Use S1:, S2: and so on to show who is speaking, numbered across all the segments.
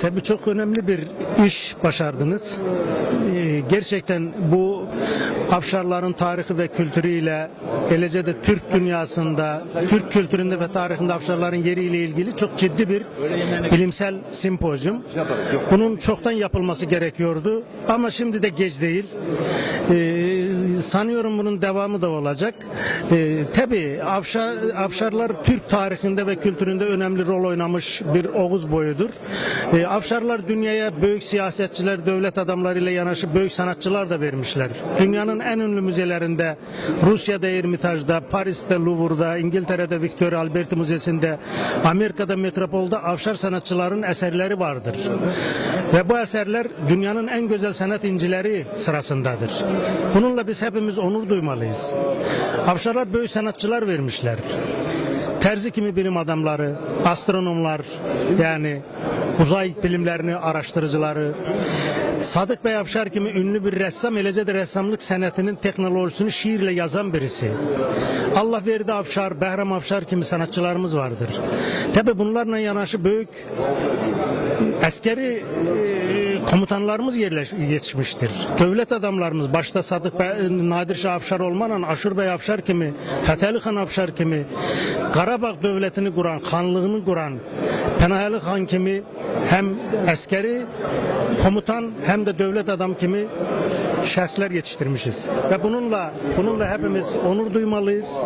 S1: Tabii çok önemli bir iş başardınız. Ee, Gerçekten bu Afşarların tarihi ve kültürüyle elece de Türk dünyasında, Türk kültüründe ve tarihinde Afşarların yeriyle ilgili çok ciddi bir bilimsel simpozyum. Bunun çoktan yapılması gerekiyordu ama şimdi de geç değil. Ee, sanıyorum bunun devamı da olacak. Ee, tabii Afşar, Afşarlar Türk tarihinde ve kültüründe önemli rol oynamış bir Oğuz boyudur. Ee, Afşarlar dünyaya büyük siyasetçiler, devlet adamlarıyla yanaşı büyük sanatçılar da vermişler. Dünyanın en ünlü müzelerinde, Rusya'da Ermitaj'da, Paris'te Louvre'da, İngiltere'de Victoria Alberti Müzesi'nde, Amerika'da Metropol'da Afşar sanatçıların eserleri vardır. Ve bu eserler dünyanın en güzel sanat incileri sırasındadır. Bununla biz hepimiz onur duymalıyız. Afşarlar büyük sanatçılar vermişler. Terzi kimi bilim adamları, astronomlar yani uzay bilimlerini araştırıcıları, Sadık Bey Afşar gibi ünlü bir ressam elece de ressamlık sanatının teknolojisini şiirle yazan birisi. Allah verdi Afşar, Behram Afşar gibi sanatçılarımız vardır. Tabi bunlarla yanaşı büyük askeri e, komutanlarımız yerleş, yetişmiştir. Devlet adamlarımız başta Sadık Bey, Nadir Şah Afşar olmanan Aşur Bey Afşar kimi, Fetheli Han Afşar kimi, Karabağ devletini kuran, hanlığını kuran Penaheli Han kimi hem askeri komutan hem de devlet adam kimi şahslar yetiştirmişiz. Ve bununla bununla hepimiz onur duymalıyız.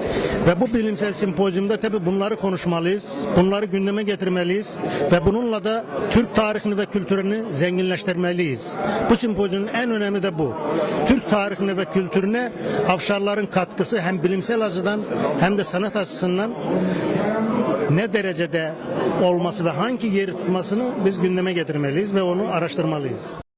S1: Ve bu bilimsel sempozyumda tabi bunları konuşmalıyız. Bunları gündeme getirmeliyiz. Ve bununla da Türk tarihini ve kültürünü zenginleştirmeliyiz. Bu sempozyumun en önemli de bu. Türk tarihine ve kültürüne Afşarların katkısı hem bilimsel açıdan hem de sanat açısından ne derecede olması ve hangi yeri tutmasını biz gündeme getirmeliyiz ve onu araştırmalıyız.